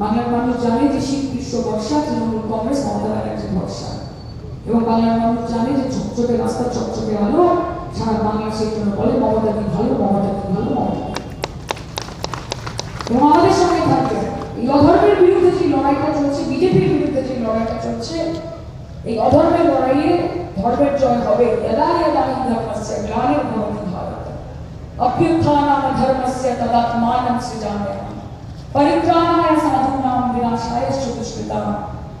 বাংলার মানুষ জানে যে শীত গ্রীষ্ম বর্ষা তৃণমূল কংগ্রেস, মমতা ব্যানার্জি ভরসা। এবং বাংলার মানুষ জানে যে চকচকে রাস্তা, চকচকে আলো, সারা বাংলা সেই জন্য বলে, মমতা কি ভালো, মমতা কি ভালো আমাদের সঙ্গে থাকবে, এই অধর্মের বিরুদ্ধে যে লড়াইটা চলছে, বিজেপির বিরুদ্ধে যে লড়াইটা চলছে, এই অধর্মের লড়াইয়ে ধর্মের জয় হবে। এদা এদা ধর্মস্য, গ্লানের ধর্ম ভারত অভ্যুত্থান ধর্মস্য, তদাত্মানম সৃজামে परित्राणाय साधूनां विनाशाय च दुष्कृतां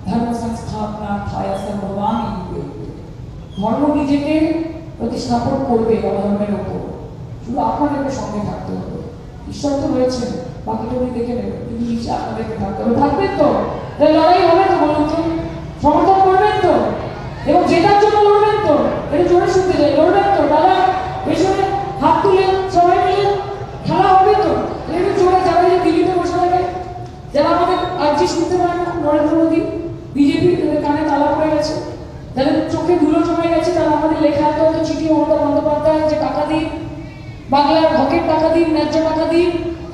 धर्म संस्थापनार्थाय सर्ववामि युगे युगे। ধর্ম নিজেকে প্রতিস্থাপন করবে অধর্মের ওপর শুধু আপনাদেরকে সঙ্গে থাকতে হবে ঈশ্বর তো রয়েছেন বাকিটা উনি দেখে নেবেন কিন্তু নিচে আপনাদেরকে থাকতে হবে থাকবেন তো তাহলে লড়াই হবে তো বলুন শুনতে পারে না। নরেন্দ্র মোদী বিজেপি কানে তালা পড়ে গেছে। যাদের চোখে ধুলো জমে গেছে তারা আমাদের লেখা এত চিঠি, মমতা বন্দ্যোপাধ্যায় যে টাকা দিন বাংলার হকের টাকা দিন ন্যায্য টাকা দিন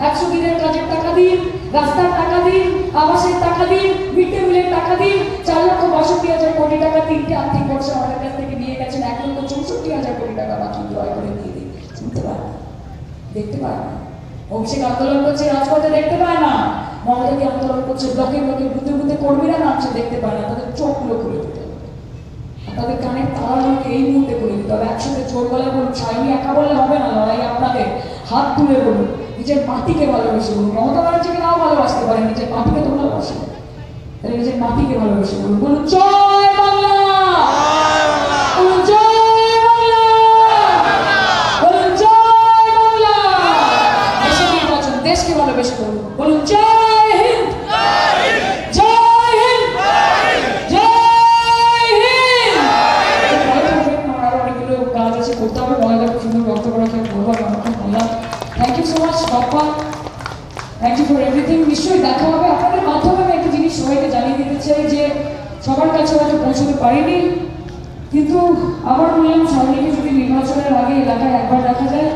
একশো দিনের কাজের টাকা দিন রাস্তার টাকা দিন আবাসের টাকা দিন মিড ডে মিলের টাকা দিন চার লক্ষ বাষট্টি হাজার কোটি টাকা তিনটে আর্থিক বর্ষে আমাদের কাছ থেকে নিয়ে গেছেন। এক লক্ষ চৌষট্টি হাজার কোটি টাকা বাকি দয়া করে দিয়ে দিন। শুনতে পায় না? দেখতে পায় না? অভিষেক আন্দোলন করছে, রাজপথে দেখতে পায় না? মমতাকে আন্দোলন করছে ব্লকে ব্লকে বুদ্ধে বুদ্ধে কর্মীরা নামছে, দেখতে পায় না, তাদের চোখগুলো খুলে দিতে তাদের কানের তাড়াগুলোকে এই মুহূর্তে করে দিতে হবে। একসাথে জোর গলায় বলুন ছাইনি একা বললে হবে না, লড়াই আপনাদের হাত তুলে বলুন। নিজের মাটিকে ভালোবেসে বলুন। মমতা ব্যানার্জিকে নাও ভালোবাসতে পারেন, নিজের মাটিকে তো ভালোবাসে তাহলে নিজের মাটিকে ভালোবেসে বলুন। বলুন জয় বলুন, জয় হিন্দ। জয় হিন্দ। জয় হিন্দ। আরও অনেকগুলো কাজ আছে করতে হবে মহিলা সুন্দর বক্তব্য রাখে বলব অনেকক্ষণ বললাম thank you so much Bappa. Thank you for everything নিশ্চয়ই দেখা হবে। আপনাদের মাধ্যমে আমি একটা জিনিস সবাইকে জানিয়ে দিতে চাই যে সবার কাছে হয়তো পৌঁছতে পারিনি। কিন্তু আবার বললাম, সামনে যদি নির্বাচনের আগে এলাকায় একবার দেখা যায়।